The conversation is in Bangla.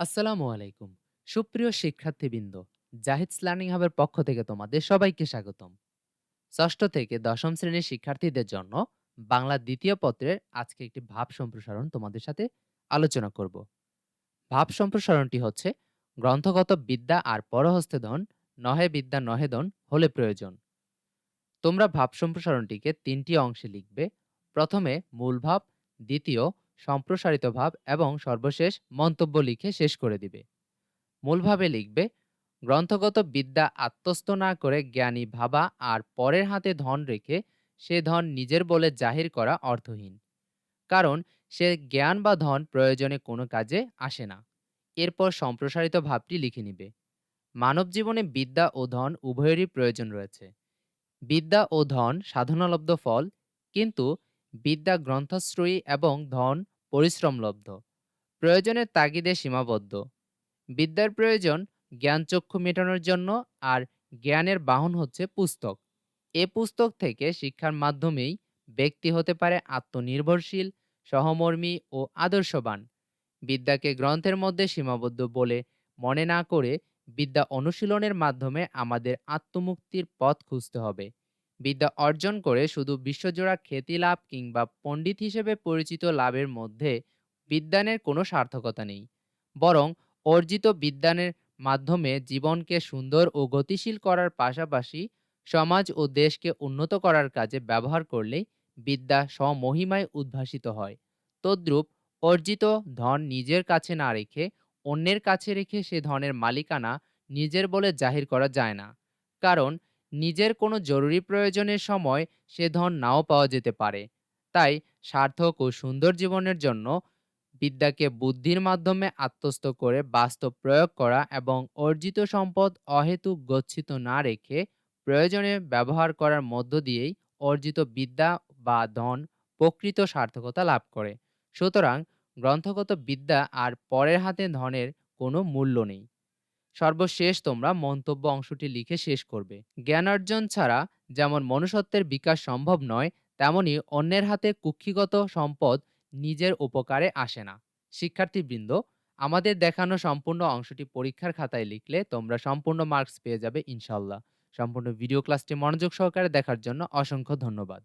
আসসালামু আলাইকুম। সুপ্রিয় শিক্ষার্থীবৃন্দ, জাহিদ লার্নিং হাবের পক্ষ থেকে তোমাদের সবাইকে স্বাগতম। ষষ্ঠ থেকে দশম শ্রেণির শিক্ষার্থীদের জন্য বাংলা দ্বিতীয় পত্রের আজকে একটি ভাব সম্প্রসারণ তোমাদের সাথে আলোচনা করব। ভাব সম্প্রসারণটি হচ্ছে, গ্রন্থগত বিদ্যা আর পরহস্তে ধন নহে বিদ্যা নহে ধন হলে প্রয়োজন। তোমরা ভাব সম্প্রসারণটিকে তিনটি অংশে লিখবে। প্রথমে মূল ভাব, দ্বিতীয় সম্প্রসারিত ভাব এবং সর্বশেষ মন্তব্য লিখে শেষ করে দিবে। মূলভাবে লিখবে, গ্রন্থগত বিদ্যা আত্মস্থ না করে জ্ঞানী ভাবা আর পরের হাতে ধন রেখে সে ধন নিজের বলে জাহির করা অর্থহীন। কারণ সে জ্ঞান বা ধন প্রয়োজনে কোনো কাজে আসে না। এরপর সম্প্রসারিত ভাবটি লিখে নিবে, মানব জীবনে বিদ্যা ও ধন উভয়েরই প্রয়োজন রয়েছে। বিদ্যা ও ধন সাধনালব্ধ ফল, কিন্তু বিদ্যা গ্রন্থাশ্রয়ী এবং ধন পরিশ্রমলব্ধ প্রয়োজনের তাগিদে সীমাবদ্ধ। বিদ্যার প্রয়োজন জ্ঞানচক্ষু মেটানোর জন্য আর জ্ঞানের বাহন হচ্ছে পুস্তক। এ পুস্তক থেকে শিক্ষার মাধ্যমেই ব্যক্তি হতে পারে আত্মনির্ভরশীল, সহমর্মী ও আদর্শবান। বিদ্যাকে গ্রন্থের মধ্যে সীমাবদ্ধ বলে মনে না করে বিদ্যা অনুশীলনের মাধ্যমে আমাদের আত্মমুক্তির পথ খুঁজতে হবে। বিদ্যা অর্জন করে শুধু বিশ্বজোড়া খ্যাতি লাভ কিংবা পণ্ডিত হিসেবে পরিচিত লাভের মধ্যে বিদ্যানের কোনো সার্থকতা নেই। বরং অর্জিত বিদ্যানের মাধ্যমে জীবনকে সুন্দর ও গতিশীল করার পাশাপাশি সমাজ ও দেশকে উন্নত করার কাজে ব্যবহার করলেই বিদ্যা স্বমহিমায় উদ্ভাসিত হয়। তদ্রূপ অর্জিত ধন নিজের কাছে না রেখে অন্যের কাছে রেখে সে ধনের মালিকানা নিজের বলে জাহির করা যায় না। কারণ নিজের কোনো জরুরি প্রয়োজনের সময় সে ধন নাও পাওয়া যেতে পারে। তাই সার্থক ও সুন্দর জীবনের জন্য বিদ্যাকে বুদ্ধির মাধ্যমে আত্মস্থ করে বাস্তব প্রয়োগ করা এবং অর্জিত সম্পদ অহেতুক গচ্ছিত না রেখে প্রয়োজনে ব্যবহার করার মধ্য দিয়েই অর্জিত বিদ্যা বা ধন প্রকৃত সার্থকতা লাভ করে। সুতরাং গ্রন্থগত বিদ্যা আর পরের হাতে ধনের কোনো মূল্য নেই। সর্বশেষ তোমরা মন্তব্য অংশটি লিখে শেষ করবে। জ্ঞানার্জন ছাড়া যেমন মনুষ্যত্বের বিকাশ সম্ভব নয়, তেমনি অন্যের হাতে কুক্ষিগত সম্পদ নিজের উপকারে আসে না। শিক্ষার্থীবৃন্দ, আমাদের দেখানো সম্পূর্ণ অংশটি পরীক্ষার খাতায় লিখলে তোমরা সম্পূর্ণ মার্কস পেয়ে যাবে ইনশাল্লাহ। সম্পূর্ণ ভিডিও ক্লাসটি মনোযোগ সহকারে দেখার জন্য অসংখ্য ধন্যবাদ।